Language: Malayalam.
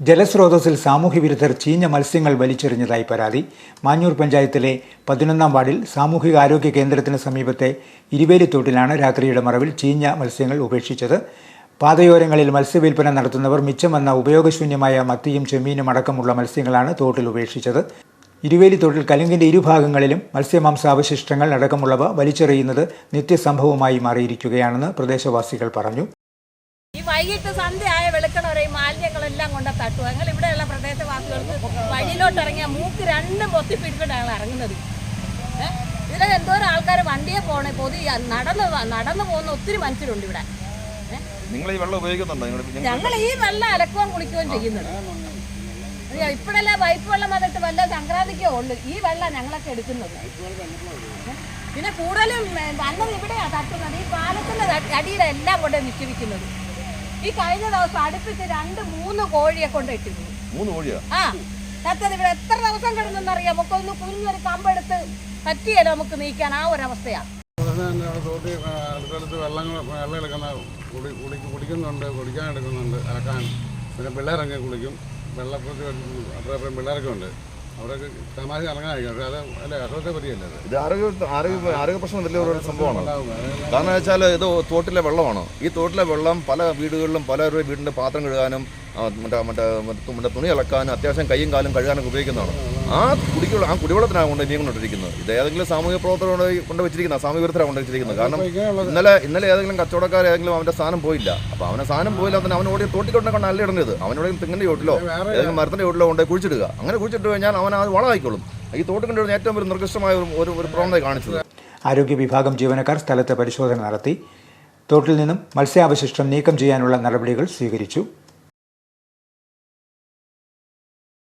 ജലസ്രോതസ്സിൽ സാമൂഹ്യവിരുദ്ധർ ചീഞ്ഞ മത്സ്യങ്ങൾ വലിച്ചെറിഞ്ഞതായി പരാതി. മാഞ്ഞൂർ പഞ്ചായത്തിലെ പതിനൊന്നാം വാർഡിൽ സാമൂഹികാരോഗ്യ കേന്ദ്രത്തിന് സമീപത്തെ ഇരുവേലിത്തോട്ടിലാണ് രാത്രിയുടെ മറവിൽ ചീഞ്ഞ മത്സ്യങ്ങൾ ഉപേക്ഷിച്ചത്. പാതയോരങ്ങളിൽ മത്സ്യവില്പന നടത്തുന്നവർ മിച്ചം വന്ന ഉപയോഗശൂന്യമായ മത്തിയും ചെമ്മീനും അടക്കമുള്ള മത്സ്യങ്ങളാണ് തോട്ടിൽ ഉപേക്ഷിച്ചത്. ഇരുവേലിത്തോട്ടിൽ കലുങ്കിന്റെ ഇരുഭാഗങ്ങളിലും മത്സ്യമാംസാവശിഷ്ടങ്ങൾ അടക്കമുള്ളവ വലിച്ചെറിയുന്നത് നിത്യസംഭവമായി മാറിയിരിക്കുകയാണെന്ന് പ്രദേശവാസികൾ പറഞ്ഞു. ഈ വൈകിട്ട് സന്ധ്യ ആയ വെളുക്കണ വരെ ഈ മാലിന്യങ്ങളെല്ലാം കൊണ്ട് തട്ടുക. ഞങ്ങൾ ഇവിടെയുള്ള പ്രദേശവാസികൾക്ക് വഴിയിലോട്ട് ഇറങ്ങിയ മൂക്ക് രണ്ടും പൊത്തിപ്പിടിച്ചിട്ടാണ് ഞങ്ങൾ ഇറങ്ങുന്നത്? ഇതിലെ എന്തോരം ആൾക്കാർ വണ്ടിയെ പോണേ പൊതി നടന്ന് നടന്നു പോകുന്ന ഒത്തിരി മനുഷ്യരുണ്ട് ഇവിടെ. നിങ്ങൾ ഈ വെള്ളം ഉപയോഗിക്കുന്നുണ്ടോ? ഞങ്ങൾ ഈ വെള്ളം അലക്കുകയും കുളിക്കുകയും ചെയ്യുന്നത്. ഇപ്പോഴല്ലേ പൈപ്പ് വെള്ളം വന്നിട്ട് വല്ല സംക്രാന്തിക്കോ ഉള്ളു ഈ വെള്ളം ഞങ്ങളൊക്കെ എടുക്കുന്നത്? പിന്നെ കൂടുതലും വന്നത് ഇവിടെയാ തട്ടുന്നത്. ഈ പാലത്തിന്റെ അടിയിലെല്ലാം എല്ലാം കൊണ്ട് നിക്ഷേപിക്കുന്നത്. ഈ കഴിഞ്ഞ ദിവസം അടുപ്പിച്ച് രണ്ട് മൂന്ന് കോഴിയെ കൊണ്ട് ഇട്ടിരുന്നു മൂന്ന് കോഴിയാ? ആ തത്തത് ഇവിടെ എത്ര ദിവസം കിടന്നെന്നറിയാം. നമുക്ക് ഒന്ന് കുഞ്ഞൊരു കമ്പെടുത്ത് പറ്റിയല്ലോ നമുക്ക് നീക്കാൻ ആ ഒരു അവസ്ഥയാ അടുത്തടുത്ത് വെള്ളങ്ങൾ വെള്ളം എടുക്കുന്ന കുടി കുടി കുടിക്കുന്നുണ്ട് കുടിക്കാൻ എടുക്കുന്നുണ്ട് അലക്കാൻ. പിന്നെ പിള്ളേരൊക്കെ കുളിക്കും. വെള്ളപ്പുറത്ത് അത്ര അത്രയും പിള്ളേരൊക്കെ ഉണ്ട്. അവരൊക്കെ തമാശ ഇറങ്ങാതിരിക്കും പക്ഷേ അത് അല്ലേ അസുഖത്തെ പറ്റിയല്ലേ അത്. ഇത് ആരോഗ്യ ആരോഗ്യ ആരോഗ്യ പ്രശ്നം വലിയ ഒരു സംഭവമാണ്. ഉണ്ടാവും. അതായത് കാരണം വെച്ചാൽ ഇത് തോട്ടിലെ വെള്ളമാണ്. ഈ തോട്ടിലെ വെള്ളം പല വീടുകളിലും പലരുടെ വീടിന്റെ പാത്രം കഴുകാനും ആ, മറ്റേ മറ്റേ മറ്റേ മറ്റേ തുണി ഇളക്കാനും അത്യാവശ്യം കയ്യും കാലും കഴുകാനൊക്കെ ഉപയോഗിക്കുന്നതാണ്. ആ കുടിക്കുള്ള ആ കുടിവെള്ളത്തിനാണ് കൊണ്ട് ഇനിയും കൊണ്ടിരിക്കുന്നത് ഇത് ഏതെങ്കിലും സാമൂഹ്യ പ്രവർത്തനം കൊണ്ട് വെച്ചിരിക്കുന്ന സാമൂഹ്യ വിരുദ്ധരാണ് കൊണ്ട് വെച്ചിരിക്കുന്നത്. കാരണം ഇന്നലെ ഇന്നലെ ഏതെങ്കിലും കച്ചവടക്കാർ ഏതെങ്കിലും അവന്റെ സാധനം പോയില്ല. അപ്പോൾ അവനെ സാധനം പോയില്ല തന്നെ അവൻ ഓടി തോട്ടിക്കൊണ്ടേ കൊണ്ട് അല്ല ഇടുന്നത് അവനോടെ തെങ്ങിന്റെ ചോട്ടിലോ ഏതെങ്കിലും മരത്തിന്റെ ചോട്ടിലോ കൊണ്ട് കുഴിച്ചിടുക. അങ്ങനെ കുഴിച്ചിട്ട് കഴിഞ്ഞാൽ അവൻ അത് വളമായിക്കോളും ഈ തോട്ടിക്കൊണ്ട് ഏറ്റവും ഒരു നിർദ്ദിഷ്ടമായ ഒരു- ഒരു ഒരു പ്രവണത കാണിച്ചത്. ആരോഗ്യ വിഭാഗം ജീവനക്കാർ സ്ഥലത്ത് പരിശോധന നടത്തി. തോട്ടിൽ നിന്നും മത്സ്യാവശിഷ്ടം നീക്കം ചെയ്യാനുള്ള നടപടികൾ സ്വീകരിച്ചു.